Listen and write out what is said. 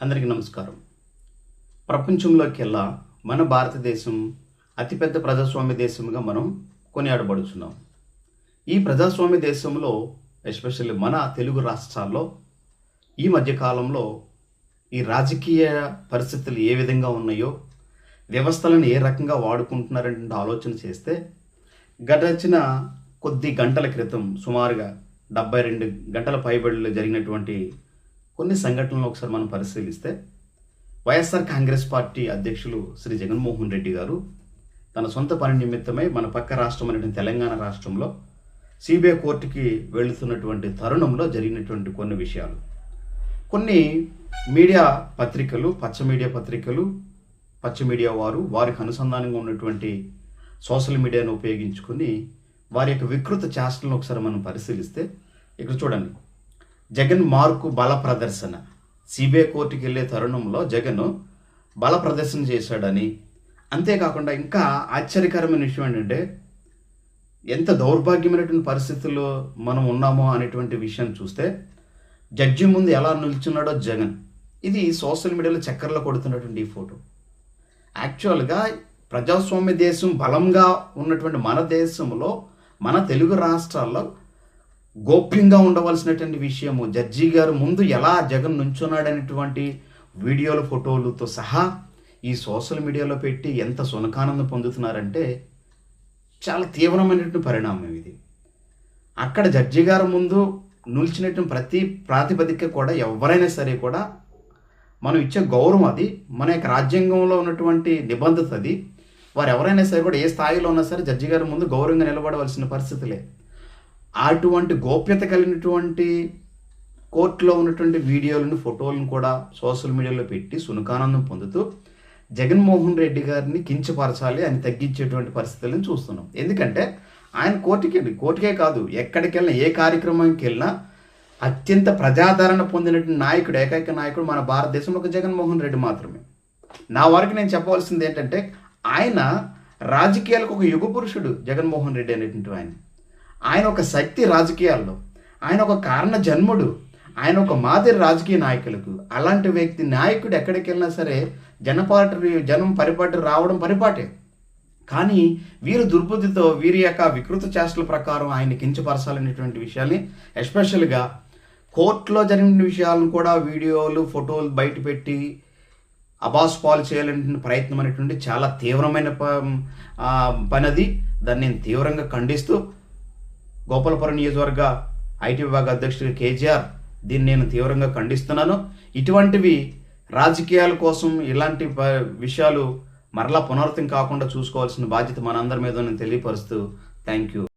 అందరికీ నమస్కారం. ప్రపంచంలోకెల్లా మన భారతదేశం అతిపెద్ద ప్రజాస్వామ్య దేశంగా మనం కొనియాడబడుతున్నాం ఈ ప్రజాస్వామ్య దేశంలో ఎస్పెషల్లీ మన తెలుగు రాష్ట్రాల్లో ఈ మధ్యకాలంలో ఈ రాజకీయ పరిస్థితులు ఏ విధంగా ఉన్నాయో వ్యవస్థలను ఏ రకంగా వాడుకుంటున్నారంటే ఆలోచన చేస్తే గడచిన కొద్ది గంటల క్రితం సుమారుగా డెబ్బై రెండు గంటల పైబడిలో జరిగినటువంటి కొన్ని సంఘటనలు ఒకసారి మనం పరిశీలిస్తే వైఎస్ఆర్ కాంగ్రెస్ పార్టీ అధ్యక్షులు శ్రీ జగన్మోహన్ రెడ్డి గారు తన సొంత పని నిమిత్తమై మన పక్క రాష్ట్రం అనేటువంటి తెలంగాణ రాష్ట్రంలో సిబిఐ కోర్టుకి వెళుతున్నటువంటి తరుణంలో జరిగినటువంటి కొన్ని విషయాలు. కొన్ని మీడియా పత్రికలు పచ్చ మీడియా పత్రికలు పచ్చ మీడియా వారు వారికి అనుసంధానంగా ఉన్నటువంటి సోషల్ మీడియాను ఉపయోగించుకుని వారి యొక్క వికృత చేష్టలను ఒకసారి మనం పరిశీలిస్తే ఇక్కడ చూడండి. జగన్ మార్కు బల ప్రదర్శన. సిబిఐ కోర్టుకి వెళ్ళే తరుణంలో జగన్ బల ప్రదర్శన చేశాడని. అంతేకాకుండా ఇంకా ఆశ్చర్యకరమైన విషయం ఏంటంటే ఎంత దౌర్భాగ్యమైనటువంటి పరిస్థితుల్లో మనం ఉన్నామో అనేటువంటి విషయం చూస్తే జడ్జి ముందు ఎలా నిల్చున్నాడో జగన్. ఇది సోషల్ మీడియాలో చక్కర్లో కొడుతున్నటువంటి ఈ ఫోటో. యాక్చువల్గా ప్రజాస్వామ్య దేశం బలంగా ఉన్నటువంటి మన దేశంలో మన తెలుగు రాష్ట్రాల్లో గోప్యంగా ఉండవలసినటువంటి విషయము. జడ్జి గారు ముందు ఎలా జగన్ నుంచున్నాడనేటువంటి వీడియోలు ఫోటోలతో సహా ఈ సోషల్ మీడియాలో పెట్టి ఎంత సునకానందం పొందుతున్నారంటే చాలా తీవ్రమైనటువంటి పరిణామం ఇది. అక్కడ జడ్జి గారు ముందు నిలిచినటువంటి ప్రతి ప్రాతిపదిక కూడా ఎవరైనా సరే కూడా మనం ఇచ్చే గౌరవం అది. మన యొక్క రాజ్యాంగంలో ఉన్నటువంటి నిబంధత అది. వారు ఎవరైనా సరే కూడా ఏ స్థాయిలో ఉన్నా సరే జడ్జి గారి ముందు గౌరవంగా నిలబడవలసిన పరిస్థితులే. అటువంటి గోప్యత కలిగినటువంటి కోర్టులో ఉన్నటువంటి వీడియోలను ఫోటోలను కూడా సోషల్ మీడియాలో పెట్టి సునకానందం పొందుతూ జగన్మోహన్ రెడ్డి గారిని కించపరచాలి అని తగ్గించేటువంటి పరిస్థితులను చూస్తున్నాం. ఎందుకంటే ఆయన కోర్టుకి కోర్టుకే కాదు ఎక్కడికి వెళ్ళినా ఏ కార్యక్రమానికి వెళ్ళినా అత్యంత ప్రజాదరణ పొందినటువంటి నాయకుడు ఏకైక నాయకుడు మన భారతదేశంలో ఒక జగన్మోహన్ రెడ్డి మాత్రమే. నా వరకు నేను చెప్పవలసింది ఏంటంటే ఆయన రాజకీయాలకు ఒక యుగ పురుషుడు జగన్మోహన్ రెడ్డి అనేటువంటి ఆయన ఆయన ఒక శక్తి రాజకీయాల్లో ఆయన ఒక కారణ జన్ముడు ఆయన ఒక మాదిరి రాజకీయ నాయకులకు అలాంటి వ్యక్తి నాయకుడు ఎక్కడికి వెళ్ళినా సరే జనపాటు జనం పరిపాటి రావడం పరిపాటే. కానీ వీరు దుర్బుద్ధితో వీరి యొక్క వికృత చేష్టల ప్రకారం ఆయన కించపరచాలనేటువంటి విషయాల్ని ఎస్పెషల్గా కోర్టులో జరిగిన విషయాలను కూడా వీడియోలు ఫోటోలు బయట పెట్టి అబాస్ పాలు చేయాలనే ప్రయత్నం అనేటువంటి చాలా తీవ్రమైన ప- దాన్ని నేను తీవ్రంగా ఖండిస్తూ గోపాలపురం నియోజకవర్గ ఐటీ విభాగ అధ్యక్షుడు కేజీఆర్ దీన్ని నేను తీవ్రంగా ఖండిస్తున్నాను. ఇటువంటివి రాజకీయాల కోసం ఇలాంటి విషయాలు మరలా పునరుతం కాకుండా చూసుకోవాల్సిన బాధ్యత మనందరి మీద నేను తెలియపరుస్తూ థ్యాంక్ యూ